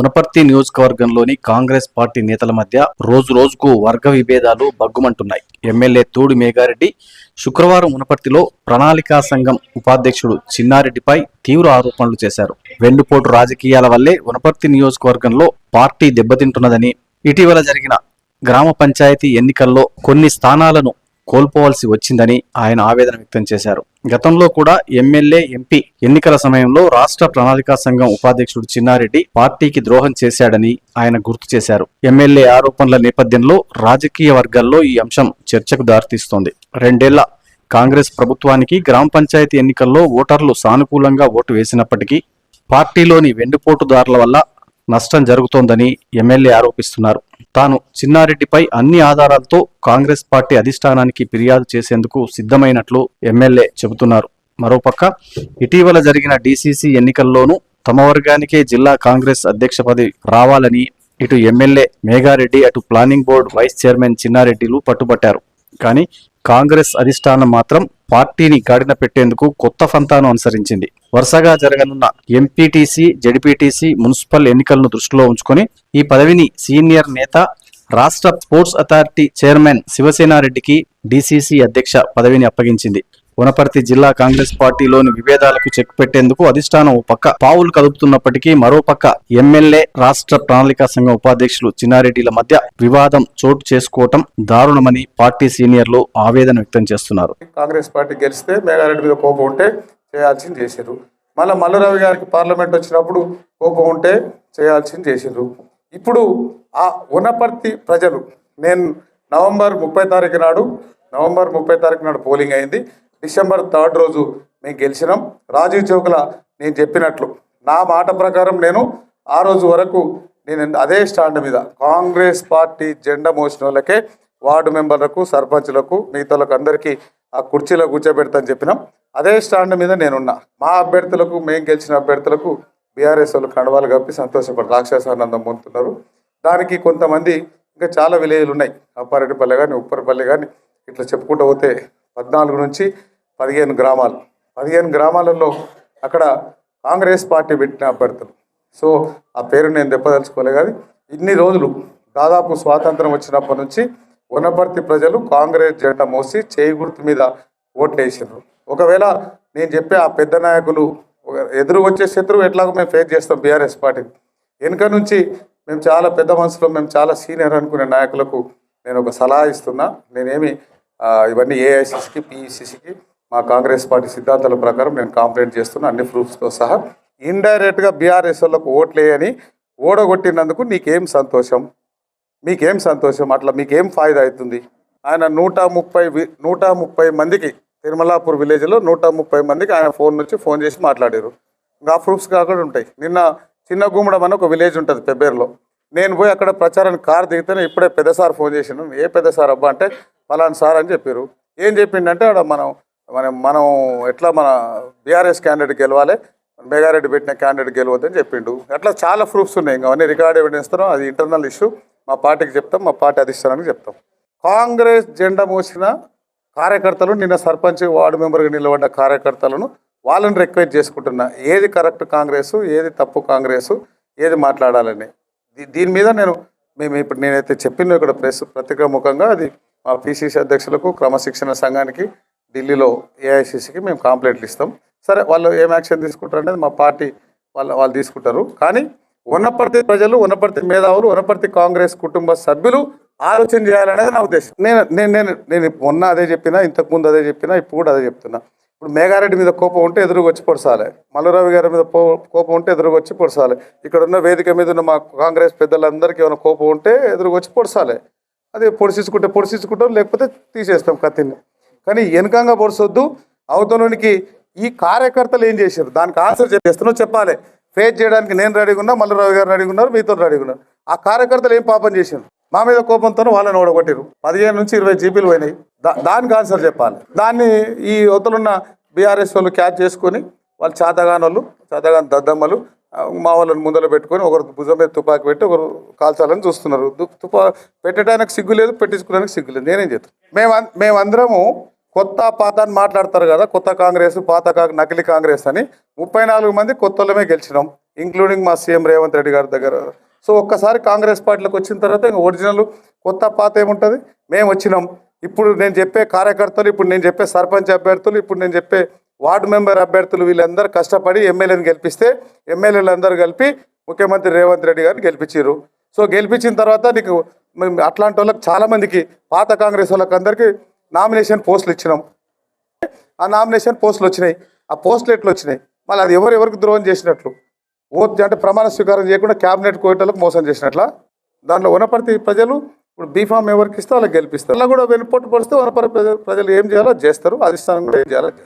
వనపర్తి నియోజకవర్గంలోని కాంగ్రెస్ పార్టీ నేతల మధ్య రోజు రోజుకు వర్గ విభేదాలు బగ్గుమంటున్నాయి ఎమ్మెల్యే తోడు మేఘారెడ్డి శుక్రవారం వనపర్తిలో ప్రణాళికా సంఘం ఉపాధ్యక్షుడు చిన్నారెడ్డిపై తీవ్ర ఆరోపణలు చేశారు. వెన్నుపోటు రాజకీయాల వల్లే వనపర్తి నియోజకవర్గంలో పార్టీ దెబ్బతింటున్నదని ఇటీవల జరిగిన గ్రామ పంచాయతీ ఎన్నికల్లో కొన్ని స్థానాలను కోల్పోవాల్సి వచ్చిందని ఆయన ఆవేదన వ్యక్తం చేశారు. గతంలో కూడా ఎమ్మెల్యే ఎంపీ ఎన్నికల సమయంలో రాష్ట్ర ప్రణాళికా సంఘం ఉపాధ్యక్షుడు చిన్నారెడ్డి పార్టీకి ద్రోహం చేశాడని ఆయన గుర్తు చేశారు. ఎమ్మెల్యే ఆరోపణల నేపథ్యంలో రాజకీయ వర్గాల్లో ఈ అంశం చర్చకు దారితీస్తోంది. రెండేళ్ళ కాంగ్రెస్ ప్రభుత్వానికి గ్రామ పంచాయతీ ఎన్నికల్లో ఓటర్లు సానుకూలంగా ఓటు వేసినప్పటికీ పార్టీలోని వెన్నుపోటుదారుల వల్ల నష్టం జరుగుతోందని ఎమ్మెల్యే ఆరోపిస్తున్నారు. తాను చిన్నారెడ్డిపై అన్ని ఆధారాలతో కాంగ్రెస్ పార్టీ అధిష్టానానికి ఫిర్యాదు చేసేందుకు సిద్ధమైనట్లు ఎమ్మెల్యే చెబుతున్నారు. మరోపక్క ఇటీవల జరిగిన డీసీసీ ఎన్నికల్లోనూ తమ వర్గానికే జిల్లా కాంగ్రెస్ అధ్యక్ష పదవి రావాలని ఇటు ఎమ్మెల్యే మేఘారెడ్డి అటు ప్లానింగ్ బోర్డు వైస్ చైర్మన్ చిన్నారెడ్డిలు పట్టుబట్టారు. కానీ కాంగ్రెస్ అధిష్టానం మాత్రం పార్టీని గాడిన పెట్టేందుకు కొత్త ఫంతాను అనుసరించింది. వరుసగా జరగనున్న ఎంపీటీసీ జడ్పీటీసీ మున్సిపల్ ఎన్నికలను దృష్టిలో ఉంచుకొని ఈ పదవిని సీనియర్ నేత రాష్ట్ర స్పోర్ట్స్ అథారిటీ చైర్మన్ శివసేనారెడ్డికి డీసీసీ అధ్యక్ష పదవిని అప్పగించింది. వనపర్తి జిల్లా కాంగ్రెస్ పార్టీలోని విభేదాలకు చెక్ పెట్టేందుకు అధిష్టానం ఓ పక్క పావులు కదుపుతున్నప్పటికీ మరో పక్క ఎమ్మెల్యే రాష్ట్ర ప్రణాళికా సంఘం ఉపాధ్యక్షులు చిన్నారెడ్డిల మధ్య వివాదం చోటు చేసుకోవటం దారుణమని పార్టీ సీనియర్లు ఆవేదన వ్యక్తం చేస్తున్నారు. కాంగ్రెస్ పార్టీ గెలిస్తే మేఘారెడ్డి మీద కోపం ఉంటే చేయాల్సింది చేశారు మళ్ళీ మల్లరావు గారికి పార్లమెంట్ వచ్చినప్పుడు కోపం ఉంటే చేయాల్సింది చేసిండ్రు ఇప్పుడు ఆ వనపర్తి ప్రజలు నేను నవంబర్ ముప్పై తారీఖు నాడు నవంబర్ ముప్పై తారీఖు నాడు పోలింగ్ అయింది. డిసెంబర్ థర్డ్ రోజు మేము గెలిచినాం. రాజీవ్ చౌకల నేను చెప్పినట్లు నా మాట ప్రకారం నేను ఆ రోజు వరకు నేను అదే స్టాండ్ మీద కాంగ్రెస్ పార్టీ జెండా మోసిన వాళ్ళకే వార్డు మెంబర్లకు సర్పంచ్లకు మిగతాలకు అందరికీ ఆ కుర్చీలో కూర్చోబెడతాను చెప్పినాం. అదే స్టాండ్ మీద నేనున్నా. మా అభ్యర్థులకు మేము గెలిచిన అభ్యర్థులకు బీఆర్ఎస్ వాళ్ళు కండవాలు కప్పి సంతోషపడి రాక్షసానందం పొందుతున్నారు దానికి కొంతమంది ఇంకా చాలా విలేజ్లు ఉన్నాయి. అప్పారెడ్డిపల్లె కానీ ఉప్పరపల్లి కానీ ఇట్లా చెప్పుకుంటూ పోతే పద్నాలుగు నుంచి పదిహేను గ్రామాలు. పదిహేను గ్రామాలలో అక్కడ కాంగ్రెస్ పార్టీ పెట్టిన అభ్యర్థులు. సో ఆ పేరు నేను దెబ్బదలుచుకోలే కానీ ఇన్ని రోజులు దాదాపు స్వాతంత్రం వచ్చినప్పటి నుంచి వనపర్తి ప్రజలు కాంగ్రెస్ జెండా మోసి చేయి గుర్తు మీద ఓట్లు ఒకవేళ నేను చెప్పే ఆ పెద్ద నాయకులు ఎదురు వచ్చే శత్రువు ఎట్లాగో మేము ఫేస్ చేస్తాం బీఆర్ఎస్ పార్టీ. వెనుక నుంచి మేము చాలా పెద్ద మనసులో మేము చాలా సీనియర్ అనుకునే నాయకులకు నేను ఒక సలహా ఇస్తున్నా. నేనేమి ఇవన్నీ ఏఐసిసికి పిఈసిసికి మా కాంగ్రెస్ పార్టీ సిద్ధాంతాల ప్రకారం నేను కాంప్లైంట్ చేస్తున్నా అన్ని ప్రూఫ్స్తో సహా. ఇండైరెక్ట్గా బీఆర్ఎస్ వాళ్ళకు ఓట్లేయని ఓడగొట్టినందుకు నీకేం సంతోషం? మీకేం సంతోషం? అట్లా మీకేం ఫాయిదా అవుతుంది? ఆయన నూట ముప్పై వి- నూట ముప్పై మందికి తిరుమలాపూర్ విలేజ్లో నూట ముప్పై మందికి ఆయన ఫోన్ నుంచి ఫోన్ చేసి మాట్లాడారు. ఇంకా ప్రూఫ్స్ కాకుండా ఉంటాయి. నిన్న చిన్న గుమ్మడం అని ఒక విలేజ్ ఉంటుంది పెబ్బేరులో. నేను పోయి అక్కడ ప్రచారానికి కారు దిగితేనే ఇప్పుడే పెద్ద సార్ ఫోన్ చేసిండు. ఏ పెద్ద సార్ అబ్బా అంటే ఫలానా సార్ అని చెప్పారు. ఏం చెప్పిండంటే ఆడ మనం మనం మనం ఎట్లా మన బీఆర్ఎస్ క్యాండిడేట్ గెలవాలి? మేఘారెడ్డి పెట్టిన క్యాండిడేట్ గెలవద్దని చెప్పిండు. అట్లా చాలా ప్రూఫ్స్ ఉన్నాయి. ఇంకా అవన్నీ రికార్డ్ ఎవిడెన్స్ అది ఇంటర్నల్ ఇష్యూ మా పార్టీకి చెప్తాం మా పార్టీ అధిష్టానానికి చెప్తాం. కాంగ్రెస్ జెండా మోసిన కార్యకర్తలు నిన్న సర్పంచ్ వార్డు మెంబర్గా నిలబడ్డ కార్యకర్తలను వాళ్ళని రిక్వెస్ట్ చేసుకుంటున్నా. ఏది కరెక్ట్ కాంగ్రెస్ ఏది తప్పు కాంగ్రెస్ ఏది మాట్లాడాలని. దీని మీద నేను మేము ఇప్పుడు నేనైతే చెప్పిన ఇక్కడ ప్రెస్ పత్రికా ముఖంగా అది మా పిసిసి అధ్యక్షులకు క్రమశిక్షణ సంఘానికి ఢిల్లీలో ఏఐసిసికి మేము కాంప్లైంట్లు ఇస్తాం. సరే వాళ్ళు ఏం యాక్షన్ తీసుకుంటారు అనేది మా పార్టీ వాళ్ళు వాళ్ళు తీసుకుంటారు. కానీ ఉన్నపర్తి ప్రజలు ఉన్నపర్తి మేధావులు ఉన్నపర్తి కాంగ్రెస్ కుటుంబ సభ్యులు ఆలోచన చేయాలనేది నా ఉద్దేశం. నేను నేను నేను నేను మొన్న అదే చెప్పినా ఇంతకుముందు అదే చెప్పినా ఇప్పుడు కూడా అదే చెప్తున్నా. ఇప్పుడు మేఘారెడ్డి మీద కోపం ఉంటే ఎదురుగా వచ్చి పొడసాలి. మల్లురావి గారి మీద కోపం ఉంటే ఎదురుగా వచ్చి పొడసాలి. ఇక్కడ ఉన్న వేదిక మీద ఉన్న మా కాంగ్రెస్ పెద్దలందరికీ ఏమైనా కోపం ఉంటే ఎదురుగా వచ్చి పొడసాలి. అది పొడిచించుకుంటే పొడిచించుకుంటాం లేకపోతే తీసేస్తాం కత్తిని. కానీ వెనకంగా పొడిసొద్దు. అవతలోనికి ఈ కార్యకర్తలు ఏం చేశారు? దానికి ఆన్సర్ చేస్తున్నావు చెప్పాలి. ఫేస్ చేయడానికి నేను రెడీగా ఉన్నా రవి గారు రెడీగా ఉన్నారు మీతో రెడీగా ఉన్నారు. ఆ కార్యకర్తలు ఏం పాపం చేశారు? మా మీద కోపంతో వాళ్ళని ఓడగొట్టారు పదిహేను నుంచి ఇరవై జీబీలు పోయినాయి. దా దానికి ఆన్సర్ చెప్పాలి. దాన్ని ఈ అవతలున్న బీఆర్ఎస్ వాళ్ళు క్యాచ్ చేసుకొని వాళ్ళు చేతగాని వాళ్ళు చేతగాని దద్దమ్మలు మా వాళ్ళని ముందర పెట్టుకొని ఒకరు భుజం మీద తుపాకి పెట్టి ఒకరు కాల్చాలని చూస్తున్నారు. తుపా పెట్టడానికి సిగ్గు లేదు పెట్టించుకోవడానికి సిగ్గు లేదు. నేనేం చెప్తాను మేము మేమందరము కొత్త పాత అని మాట్లాడతారు కదా కొత్త కాంగ్రెస్ పాత కా- నకిలీ కాంగ్రెస్ అని ముప్పై నాలుగు మంది కొత్త వాళ్ళమే గెలిచినాం ఇంక్లూడింగ్ మా సీఎం రేవంత్ రెడ్డి గారి దగ్గర. సో ఒక్కసారి కాంగ్రెస్ పార్టీలోకి వచ్చిన తర్వాత ఇంకా ఒరిజినల్ కొత్త పాత ఏముంటుంది? మేము వచ్చినాం. ఇప్పుడు నేను చెప్పే కార్యకర్తలు ఇప్పుడు నేను చెప్పే సర్పంచ్ అభ్యర్థులు ఇప్పుడు నేను చెప్పే వార్డు మెంబర్ అభ్యర్థులు వీళ్ళందరూ కష్టపడి ఎమ్మెల్యేని గెలిపిస్తే ఎమ్మెల్యేలందరూ కలిపి ముఖ్యమంత్రి రేవంత్ రెడ్డి గారిని గెలిపించారు సో గెలిపించిన తర్వాత నీకు మేము అట్లాంటి వాళ్ళకి చాలామందికి పాత కాంగ్రెస్ వాళ్ళకి అందరికీ నామినేషన్ పోస్టులు ఇచ్చినాం. ఆ నామినేషన్ పోస్టులు వచ్చినాయి. ఆ పోస్టులు ఎట్లా వచ్చినాయి? మళ్ళీ అది ఎవరు ఎవరికి ద్రోహం చేసినట్లు? ఓట్ అంటే ప్రమాణ స్వీకారం చేయకుండా క్యాబినెట్ కోయటలకు మోసం చేసినట్ల? దాంట్లో వనపర్తి ప్రజలు ఇప్పుడు బీఫామ్ ఎవరికి ఇస్తే వాళ్ళకి గెలిపిస్తారు. అలా కూడా వెనుపోటు పడిస్తే వనపర్తి ప్రజలు ఏం చేయాలో అది చేస్తారు. అధిష్టానం కూడా ఏం చేయాలో